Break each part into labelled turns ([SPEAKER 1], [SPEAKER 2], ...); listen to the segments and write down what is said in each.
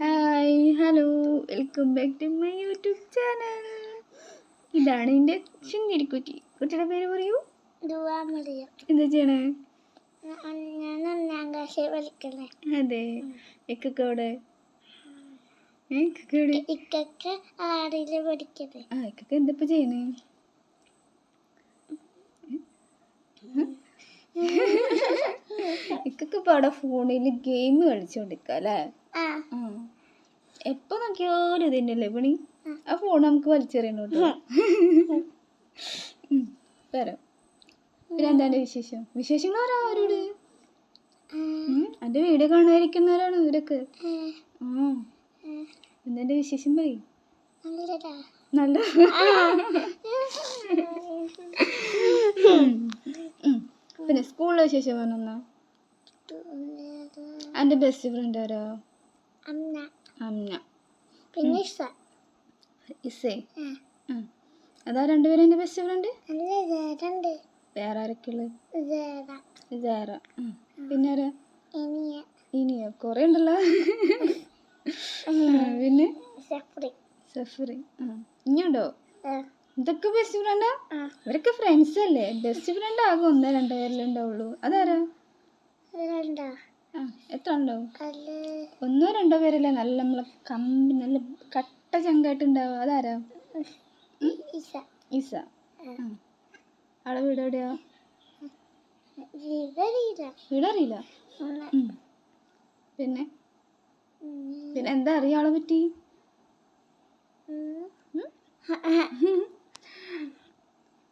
[SPEAKER 1] Hi hello welcome back to my YouTube channel ഇതാണ് എന്റെ ചുങ്ങിരിക്കുറ്റി കുട്ടിയുടെ പേര് പറയൂ? എന്താ ചെയ്യണേ?
[SPEAKER 2] ഞാൻ ഒന്നാം ക്ലാസ്സിൽ പഠിക്കണേ
[SPEAKER 1] അതെ. ഇക്കൊക്കെ അവിടെ ഏ ഇക്കൊക്കെ എവിടെ?
[SPEAKER 2] ഇക്കൊക്കെ ആറിൽ പഠിക്കണേ
[SPEAKER 1] ആ ഇക്കൊക്കെ എന്താ ചെയ്യണേ? ഇക്കൊക്കെ ഇപ്പൊ അവിടെ ഫോണിൽ ഗെയിം കളിച്ചോണ്ടിരിക്ക അല്ലേ? എപ്പോ നോക്കിയാലും ഇതിന്റെല്ലേ പണി? ആ. ഫോൺ നമുക്ക് വലിച്ചെറിയണം പറയാം പിന്നെ എന്താണ് വിശേഷം? വിശേഷങ്ങൾ പറയാം അവരോട്? എന്റെ വീഡിയോ കാണാതിരിക്കുന്നവരാണ് ഇവരൊക്കെ. എന്താ വിശേഷം പറയും? നല്ല. പിന്നെ സ്കൂളിലെ വിശേഷം പറഞ്ഞാ എന്റെ ബെസ്റ്റ് ഫ്രണ്ട് ആരോ?
[SPEAKER 2] അമ്മ
[SPEAKER 1] അമ്ന.
[SPEAKER 2] പിന്നെ ഇസ.
[SPEAKER 1] ഇസേ. അതാ രണ്ടുപേരും എന്റെ ബെസ്റ്റ് ഫ്രണ്ട് വേറെ ആരൊക്കെയുള്ളത്
[SPEAKER 2] ജേറ
[SPEAKER 1] പിന്നെ ആരാ?
[SPEAKER 2] ഇനിയ.
[SPEAKER 1] കുറേ ഉണ്ടല്ലോ. പിന്നെ?
[SPEAKER 2] സഫറി
[SPEAKER 1] സഫറി ഇനിയുണ്ടോ ഇതൊക്കെ ബെസ്റ്റ് ഫ്രണ്ടാ ഇവരൊക്കെ ഫ്രണ്ട്സ് അല്ലേ? ബെസ്റ്റ് ഫ്രണ്ട് ആകെ ഒന്നോ രണ്ടോ പേരിലേ ഉണ്ടാവുള്ളൂ. അതാരാ? എത്ര ഉണ്ടാവും ഒന്നോ രണ്ടോ പേരല്ലേ? നല്ല നമ്മളെ കമ്പി നല്ല കട്ട ചങ്കായിട്ടുണ്ടാവും അതാരാ?
[SPEAKER 2] ഇസ
[SPEAKER 1] ആളെ വീട് എവിടെയാ? വീടറിയില്ല പിന്നെ? പിന്നെ എന്താ അറിയ ആളെ പറ്റി?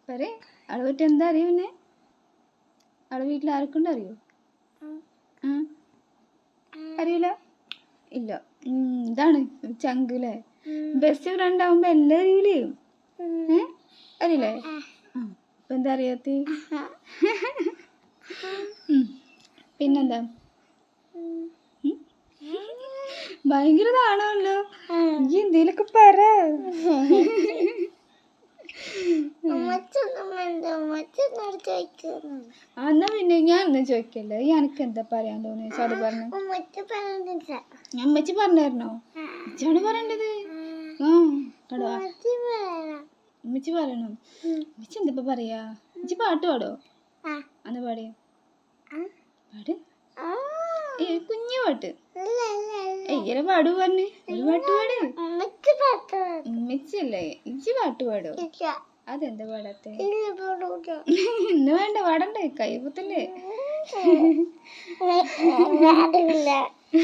[SPEAKER 1] പറയേ. ആളെ പറ്റി എന്താ അറിയ പിന്നെ? ആളെ വീട്ടിൽ ആർക്കുണ്ട് അറിയോ? ആ അറിയില്ല? ഇല്ല. ഇതാണ് ചങ്കിലെ ബെസ്റ്റ് ഫ്രണ്ട് ആവുമ്പോ എല്ലാം അറിയില്ലേ? അറിയില്ലേ അപ്പൊ എന്താ അറിയാത്ത പിന്നെന്താ? ഭയങ്കര താണല്ലോ ഈ എന്തേലൊക്കെ പറ. എന്നാ പിന്നെ ഞാൻ ഒന്നും ചോദിക്കല്ലേ? ഈ എനിക്ക് എന്താ പറയാൻ തോന്നിയ? അത് പറഞ്ഞു. ഞാൻ അമ്മച്ചി പറഞ്ഞായിരുന്നോ? അച്ഛാണ് പറയണ്ടത്? ആ. അമ്മച്ചി പറയണം. അമ്മച്ചി എന്താ പറയാ? അമ്മച്ചി പാട്ട് പാടോ അന്ന് പാടിയ പാട്. ഏ കുഞ്ഞു പാട്ട്. എങ്ങനെ പാടു പറഞ്ഞു. ഒരു പാട്ട് പാട്.
[SPEAKER 2] ഉമ്മച്ചി പാട്ട്
[SPEAKER 1] ഇജ്ജി പാട്ട് പാടോ? അതെന്ത് പാടാത്തെ? ഇന്ന് വേണ്ട പാടണ്ടേ?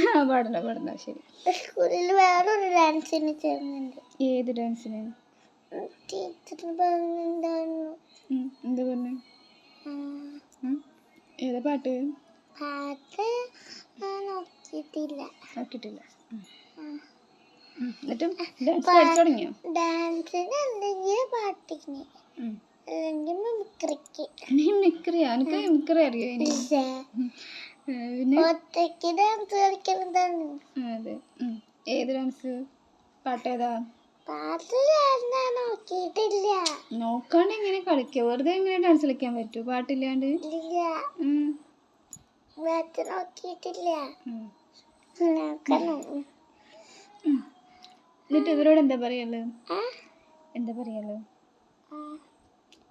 [SPEAKER 1] ആ പാടണ്ട പാടണ്ട ശരി.
[SPEAKER 2] സ്കൂളിൽ വേറൊരു ഡാൻസിന് ചേർന്നുണ്ട്.
[SPEAKER 1] ഏത് ഡാൻസിന്
[SPEAKER 2] ടീച്ചർ പറഞ്ഞിട്ടുണ്ടായിരുന്നു
[SPEAKER 1] എന്താ പറഞ്ഞു? ഏതാ പാട്ട്?
[SPEAKER 2] പാട്ട് നോക്കിയിട്ടില്ല.
[SPEAKER 1] നോക്കിയിട്ടില്ല. എന്നിട്ടും ഡാൻസ് പഠിച്ചു തുടങ്ങിയോ
[SPEAKER 2] ഡാൻസിന് എന്തെങ്കിലും പാട്ടിന്. അല്ലെങ്കിൽ മിമിക്രിക്ക്
[SPEAKER 1] നീ മിക്കറിയാ എനിക്ക് മിക്കറി അറിയോ ഇനി? പിന്നെ?
[SPEAKER 2] ഒറ്റയ്ക്ക് ഡാൻസ് കളിക്കുന്നതാണ്.
[SPEAKER 1] അതെ. ഏത് ഡാൻസ് പാട്ടേതാ
[SPEAKER 2] പാട്ട് ഞാൻ നോക്കിയിട്ടില്ല.
[SPEAKER 1] നോക്കാണ്ട് എങ്ങനെ കളിക്കുക വെറുതെ എങ്ങനെ ഡാൻസ് കളിക്കാൻ പറ്റുമോ പാട്ടില്ലാണ്ട്?
[SPEAKER 2] ഇല്ല. നോക്കിയിട്ടില്ല. നോക്കണം.
[SPEAKER 1] എന്നിട്ട് ഇവരോട് എന്താ
[SPEAKER 2] പറയൽ?
[SPEAKER 1] എന്താ
[SPEAKER 2] പറയൽ.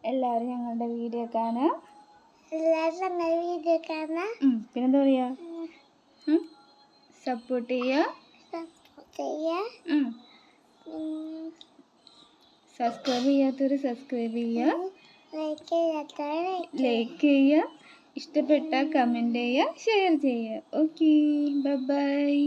[SPEAKER 1] എല്ലാവരും ഞങ്ങളുടെ വീഡിയോ കാണാം.
[SPEAKER 2] എല്ലാവരും ഞങ്ങളുടെ വീഡിയോ കാണാൻ
[SPEAKER 1] ഉം. പിന്നെന്താ പറയാ? സപ്പോർട്ട് ചെയ്യുക
[SPEAKER 2] സപ്പോർട്ട് ചെയ്യാൻ
[SPEAKER 1] ഉം. സബ്സ്ക്രൈബ് ചെയ്യാത്തവർ സബ്സ്ക്രൈബ് ചെയ്യുക
[SPEAKER 2] ലൈക്ക്
[SPEAKER 1] ചെയ്യുക ഇഷ്ടപ്പെട്ട കമന്റ് ചെയ്യുക ഷെയർ ചെയ്യുക ഓക്കെ ബൈ